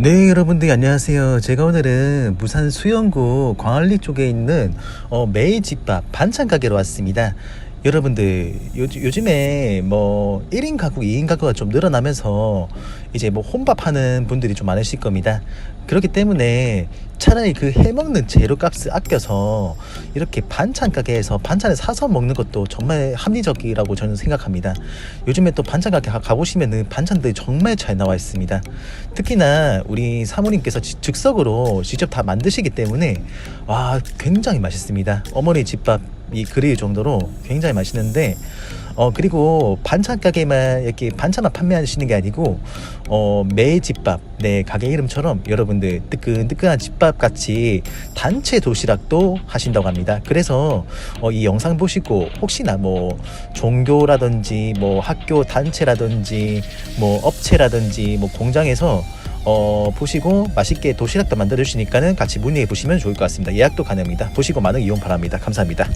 네 여러분들 안녕하세요. 제가 오늘은 부산 수영구 광안리 쪽에 있는 어, 매일집밥 반찬 가게로 왔습니다 여러분들 요, 요즘에 뭐 1인 가구 2인 가구가 좀 늘어나면서 이제 뭐 혼밥 하는 분들이 좀 많으실 겁니다 그렇기 때문에 차라리 그 해먹는 재료값을 아껴서 이렇게 반찬 가게에서 반찬을 사서 먹는 것도 정말 합리적이라고 저는 생각합니다. 요즘에 또 반찬 가게 가- 가보시면은 반찬들이 정말 잘 나와 있습니다. 특히나 우리 사모님께서 지- 즉석으로 직접 다 만드시기 때문에 와 굉장히 맛있습니다. 어머니 집밥 이 그릴 정도로 굉장히 맛있는데 어 그리고 반찬 가게만 이렇게 반찬만 판매하시는 게 아니고 어 매집밥 네 가게 이름처럼 여러분들 뜨끈뜨끈한 집밥 같이 단체 도시락도 하신다고 합니다. 그래서 어, 이 영상 보시고 혹시나 뭐 종교라든지 뭐 학교 단체라든지 뭐 업체라든지 뭐 공장에서 어, 보시고 맛있게 도시락도 만들어 주시니까는 같이 문의해 보시면 좋을 것 같습니다. 예약도 가능합니다. 보시고 많은 이용 바랍니다. 감사합니다.